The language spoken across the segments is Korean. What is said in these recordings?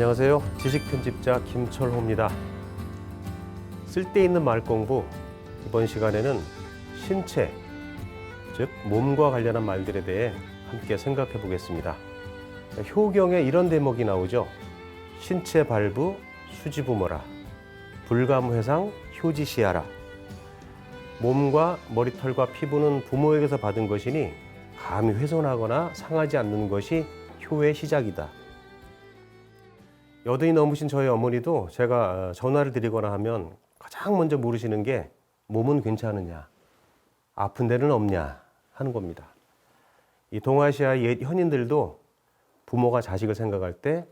안녕하세요. 지식 편집자 김철호입니다. 쓸데있는 말 공부 이번 시간에는 신체, 즉 몸과 관련한 말들에 대해 함께 생각해 보겠습니다. 효경에 이런 대목이 나오죠. 신체 발부 수지부모라 불감회상 효지시하라 몸과 머리털과 피부는 부모에게서 받은 것이니 감히 훼손하거나 상하지 않는 것이 효의 시작이다. 여든이 넘으신 저희 어머니도 제가 전화를 드리거나 하면 가장 먼저 물으시는 게 몸은 괜찮으냐, 아픈 데는 없냐 하는 겁니다. 이 동아시아 옛 현인들도 부모가 자식을 생각할 때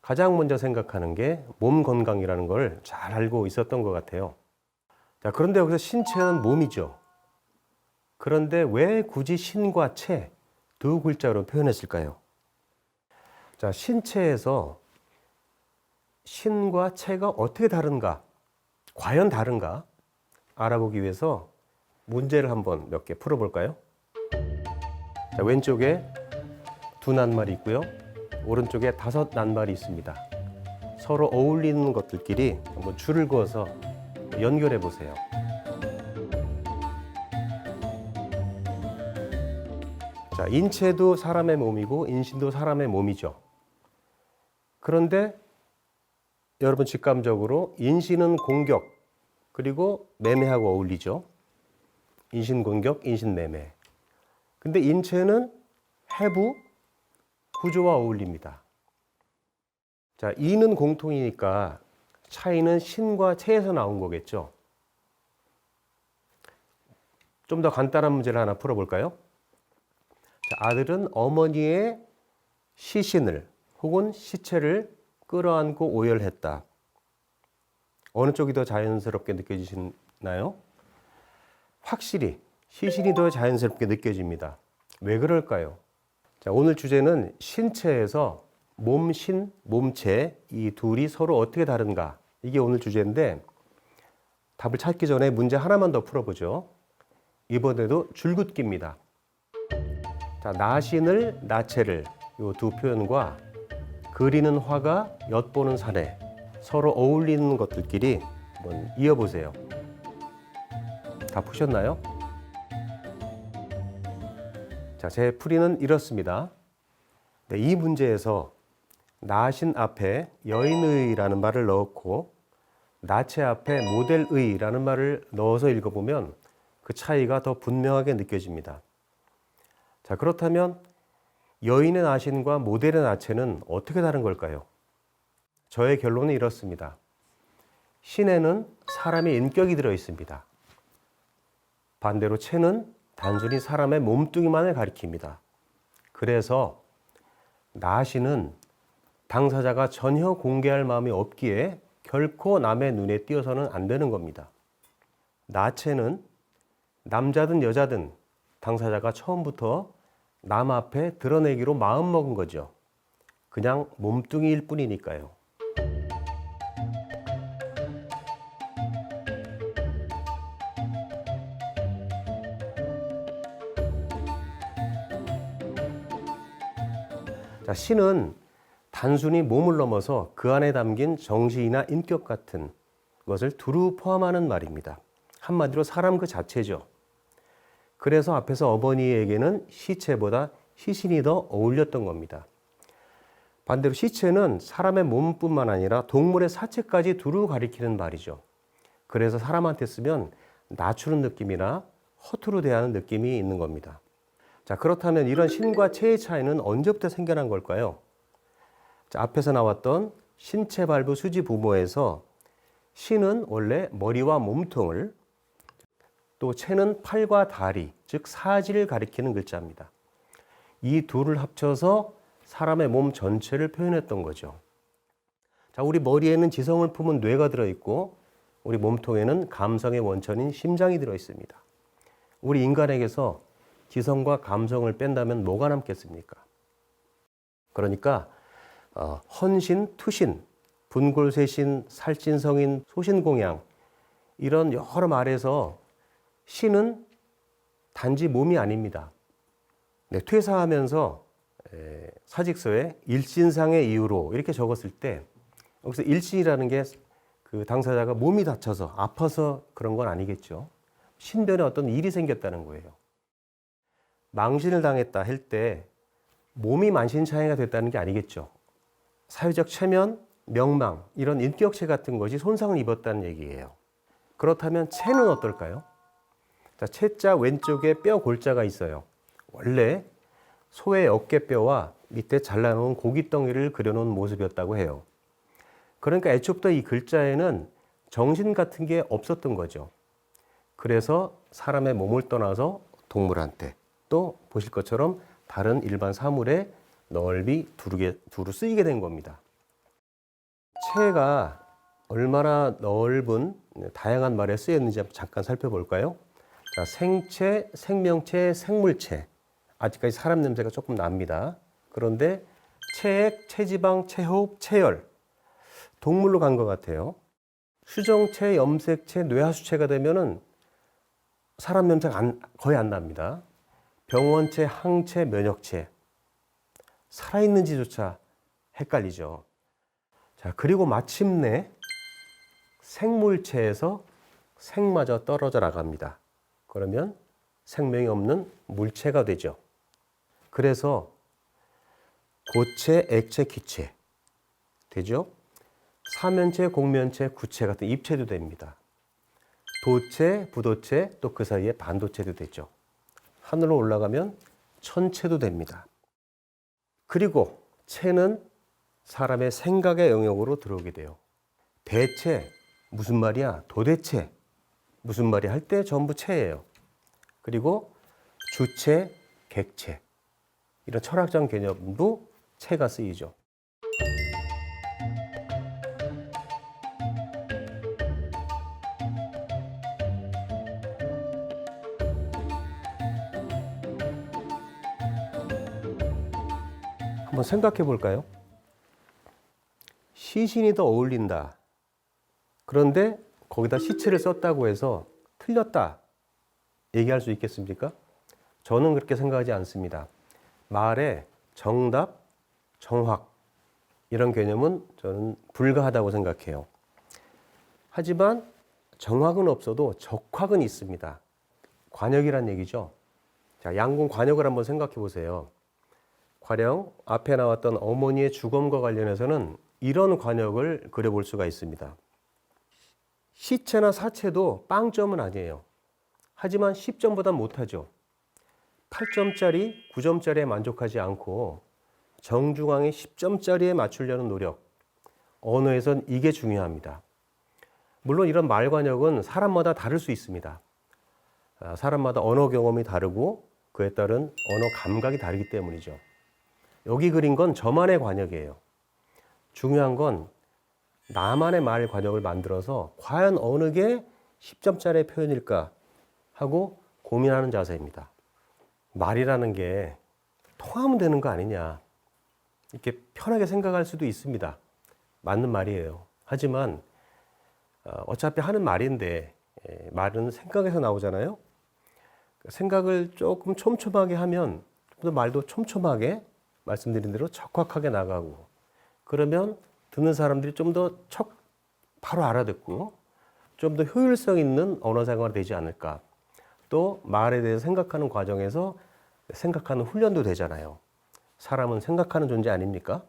가장 먼저 생각하는 게 몸 건강이라는 걸 잘 알고 있었던 것 같아요. 자, 그런데 여기서 신체는 몸이죠. 그런데 왜 굳이 신과 체두 글자로 표현했을까요? 자, 신체에서 신과 체가 어떻게 다른가, 과연 다른가 알아보기 위해서 문제를 한번 몇 개 풀어볼까요? 자, 왼쪽에 두 낱말이 있고요. 오른쪽에 다섯 낱말이 있습니다. 서로 어울리는 것들끼리 한번 줄을 그어서 연결해 보세요. 자, 인체도 사람의 몸이고 인신도 사람의 몸이죠. 그런데 여러분 직감적으로 인신은 공격 그리고 매매하고 어울리죠. 인신 공격, 인신 매매. 근데 인체는 해부, 구조와 어울립니다. 자, 이는 공통이니까 차이는 신과 체에서 나온 거겠죠. 좀 더 간단한 문제를 하나 풀어볼까요? 자, 아들은 어머니의 시신을 혹은 시체를 끌어안고 오열했다. 어느 쪽이 더 자연스럽게 느껴지시나요? 확실히 시신이 더 자연스럽게 느껴집니다. 왜 그럴까요? 자, 오늘 주제는 신체에서 몸 신, 몸체 이 둘이 서로 어떻게 다른가 이게 오늘 주제인데 답을 찾기 전에 문제 하나만 더 풀어보죠. 이번에도 줄긋기입니다. 자, 나신을 나체를 이 두 표현과 그리는 화가 엿보는 사내 서로 어울리는 것들끼리 한번 이어보세요. 다 푸셨나요? 자, 제 풀이는 이렇습니다. 네, 이 문제에서 나신 앞에 여인의라는 말을 넣었고 나체 앞에 모델의라는 말을 넣어서 읽어보면 그 차이가 더 분명하게 느껴집니다. 자, 그렇다면 여인의 나신과 모델의 나체는 어떻게 다른 걸까요? 저의 결론은 이렇습니다. 신에는 사람의 인격이 들어 있습니다. 반대로 체는 단순히 사람의 몸뚱이만을 가리킵니다. 그래서 나신은 당사자가 전혀 공개할 마음이 없기에 결코 남의 눈에 띄어서는 안 되는 겁니다. 나체는 남자든 여자든 당사자가 처음부터 남 앞에 드러내기로 마음먹은 거죠. 그냥 몸뚱이일 뿐이니까요. 자, 신은 단순히 몸을 넘어서 그 안에 담긴 정신이나 인격 같은 것을 두루 포함하는 말입니다. 한마디로 사람 그 자체죠. 그래서 앞에서 어머니에게는 시체보다 시신이 더 어울렸던 겁니다. 반대로 시체는 사람의 몸뿐만 아니라 동물의 사체까지 두루 가리키는 말이죠. 그래서 사람한테 쓰면 낮추는 느낌이나 허투루 대하는 느낌이 있는 겁니다. 자, 그렇다면 이런 신과 체의 차이는 언제부터 생겨난 걸까요? 자, 앞에서 나왔던 신체 발부 수지 부모에서 신은 원래 머리와 몸통을 또 체는 팔과 다리, 즉 사지를 가리키는 글자입니다. 이 둘을 합쳐서 사람의 몸 전체를 표현했던 거죠. 자, 우리 머리에는 지성을 품은 뇌가 들어 있고 우리 몸통에는 감성의 원천인 심장이 들어 있습니다. 우리 인간에게서 지성과 감성을 뺀다면 뭐가 남겠습니까? 그러니까 어, 헌신, 투신, 분골쇄신, 살찐성인, 소신공양 이런 여러 말에서 신은 단지 몸이 아닙니다. 네, 퇴사하면서 에, 사직서에 일신상의 이유로 이렇게 적었을 때 여기서 일신이라는 게 그 당사자가 몸이 다쳐서 아파서 그런 건 아니겠죠. 신변에 어떤 일이 생겼다는 거예요. 망신을 당했다 할 때 몸이 만신창이가 됐다는 게 아니겠죠. 사회적 체면, 명망 이런 인격체 같은 것이 손상을 입었다는 얘기예요. 그렇다면 체는 어떨까요? 자, 체자 왼쪽에 뼈 골자가 있어요. 원래 소의 어깨뼈와 밑에 잘라놓은 고깃덩이를 그려놓은 모습이었다고 해요. 그러니까 애초부터 이 글자에는 정신 같은 게 없었던 거죠. 그래서 사람의 몸을 떠나서 동물한테 또 보실 것처럼 다른 일반 사물에 넓이 두르게, 두루 쓰이게 된 겁니다. 체가 얼마나 넓은 다양한 말에 쓰였는지 잠깐 살펴볼까요? 자, 생체, 생명체, 생물체. 아직까지 사람 냄새가 조금 납니다. 그런데 체액, 체지방, 체호흡, 체열. 동물로 간 것 같아요. 수정체, 염색체, 뇌하수체가 되면은 사람 냄새가 안- 거의 안 납니다. 병원체, 항체, 면역체. 살아있는지조차 헷갈리죠. 자, 그리고 마침내 생물체에서 생마저 떨어져 나갑니다. 그러면 생명이 없는 물체가 되죠. 그래서 고체, 액체, 기체 되죠. 사면체, 공면체, 구체 같은 입체도 됩니다. 도체, 부도체, 또 그 사이에 반도체도 되죠. 하늘로 올라가면 천체도 됩니다. 그리고 체는 사람의 생각의 영역으로 들어오게 돼요. 대체 무슨 말이야? 도대체 무슨 말이야? 할때 전부 체예요. 그리고 주체, 객체 이런 철학적 개념도 체가 쓰이죠. 한번 생각해 볼까요? 시신이 더 어울린다. 그런데 거기다 시체를 썼다고 해서 틀렸다. 얘기할 수 있겠습니까? 저는 그렇게 생각하지 않습니다. 말에 정답, 정확, 이런 개념은 저는 불가하다고 생각해요. 하지만 정확은 없어도 적확은 있습니다. 관역이란 얘기죠. 자, 양궁 관역을 한번 생각해 보세요. 가령 앞에 나왔던 어머니의 죽음과 관련해서는 이런 관역을 그려볼 수가 있습니다. 시체나 사체도 빵점은 아니에요. 하지만 10점보다 못하죠. 8점짜리, 9점짜리에 만족하지 않고 정중앙의 10점짜리에 맞추려는 노력. 언어에선 이게 중요합니다. 물론 이런 말관역은 사람마다 다를 수 있습니다. 아, 사람마다 언어 경험이 다르고 그에 따른 언어 감각이 다르기 때문이죠. 여기 그린 건 저만의 관역이에요. 중요한 건 나만의 말 관역을 만들어서 과연 어느 게 10점짜리 표현일까 하고 고민하는 자세입니다. 말이라는 게 통하면 되는 거 아니냐. 이렇게 편하게 생각할 수도 있습니다. 맞는 말이에요. 하지만 어, 어차피 하는 말인데 에, 말은 생각에서 나오잖아요. 생각을 조금 촘촘하게 하면 또 말도 촘촘하게 말씀드린 대로 적확하게 나가고 그러면 듣는 사람들이 좀 더 척 바로 알아듣고 좀 더 효율성 있는 언어 생활이 되지 않을까. 또 말에 대해서 생각하는 과정에서 생각하는 훈련도 되잖아요. 사람은 생각하는 존재 아닙니까?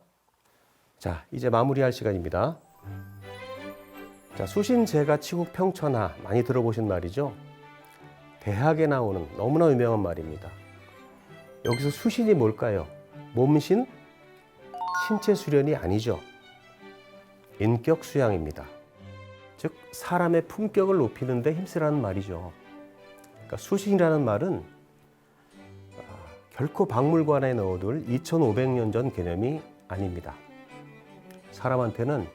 자, 이제 마무리할 시간입니다. 자, 수신 제가 치국 평천하 많이 들어보신 말이죠. 대학에 나오는 너무나 유명한 말입니다. 여기서 수신이 뭘까요? 몸신? 신체 수련이 아니죠. 인격 수양입니다. 즉 사람의 품격을 높이는 데 힘쓰라는 말이죠. 그러니까 수신이라는 말은 아, 결코 박물관에 넣어둘 2500년 전 개념이 아닙니다. 사람한테는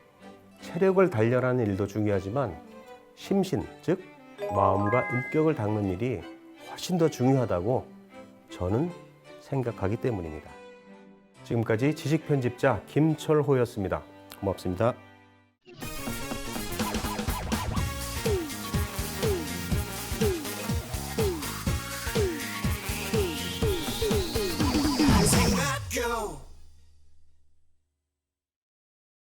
체력을 단련하는 일도 중요하지만 심신, 즉 마음과 인격을 닦는 일이 훨씬 더 중요하다고 저는 생각하기 때문입니다. 지금까지 지식 편집자 김철호였습니다. 고맙습니다.